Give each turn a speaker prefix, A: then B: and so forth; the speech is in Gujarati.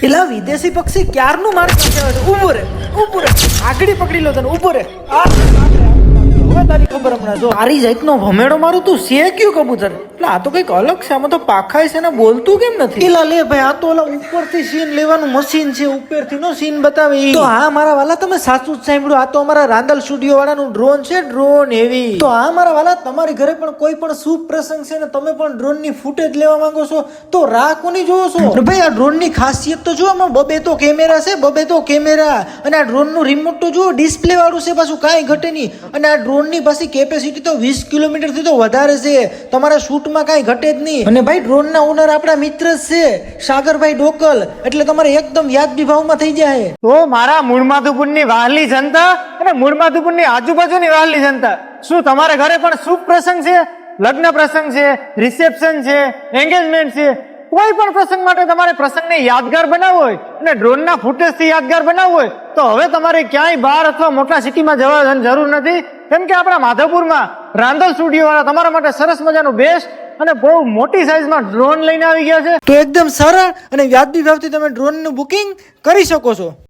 A: પેલા વિદેશી પક્ષી ક્યારનું મારે ઉભું રે ઉભું રે આગળી પકડી લો તને ઊભો રે હવે તારી ખબર હમણાં જો મારી જાતનો ભમેડો મારું તું શે કયું કબૂતર એટલે આ તો કંઈક અલગ છે. આમાં તો પાખાય છે ને બોલતું કેમ નથી? એલા લે ભાઈ આ તો ઓલા ઉપરથી સીન લેવાનું મશીન છે. ઉપરથી નો સીન બતાવે ઈ. તો હા મારા વાલા તમે સાચું જ સાંભળ્યું. આ તો અમારા રાંદલ સ્ટુડિયો વાળાનું ડ્રોન છે ડ્રોન એવી. તો હા મારા વાલા તમારી ઘરે પણ કોઈ પણ શુભ પ્રસંગ છે ને તમે પણ ડ્રોનની ફૂટેજ લેવા માંગો છો તો રાહ કોની જોવો છો? ભાઈ આ ડ્રોનની ખાસિયત તો જો આમાં બબે તો કેમેરા છે બબે તો કેમેરા. અને આ ડ્રોનનું રિમોટ તો જુઓ ડિસ્પ્લે વાળું છે પાછું કાંઈ ઘટે નહીં. અને આ ડ્રોનની પાછી કેપેસિટી તો વીસ કિલોમીટરથી તો વધારે છે. તમારા શૂટમાં કાંઈ ઘટે જ નહીં. અને ભાઈ ડ્રોનના ઓનર આપણા મિત્ર છે, સાગરભાઈ ડોકલ એટલે તમારે એકદમ વ્યાજબી ભાવમાં થઈ જાય.
B: તો મારા મૂળમાધુપુરની વાહલી જનતા અને મૂળમાધુપુરની આજુબાજુની વાહલી જનતા, શું તમારા ઘરે પણ શુભ પ્રસંગ છે? લગ્ન પ્રસંગ છે રિસેપ્શન છે એન્ગેજમેન્ટ છે? કોઈ પણ પ્રસંગ માટે તમારે પ્રસંગને યાદગાર બનાવવો હોય અને ડ્રોનના ફૂટેજથી યાદગાર બનાવવો હોય, તો હવે તમારે ક્યાંય બહાર અથવા મોટા સિટીમાં જવાની જરૂર નથી. કેમ કે આપણા માધવપુરમાં રાંધલ સ્ટુડિયો વાળા તમારા માટે સરસ મજાનું બેસ્ટ અને બહુ મોટી સાઇઝમાં ડ્રોન લઈને આવી ગયા છે.
A: તો એકદમ સરળ અને વ્યાજબી ભાવથી તમે ડ્રોનનું બુકિંગ કરી શકો છો.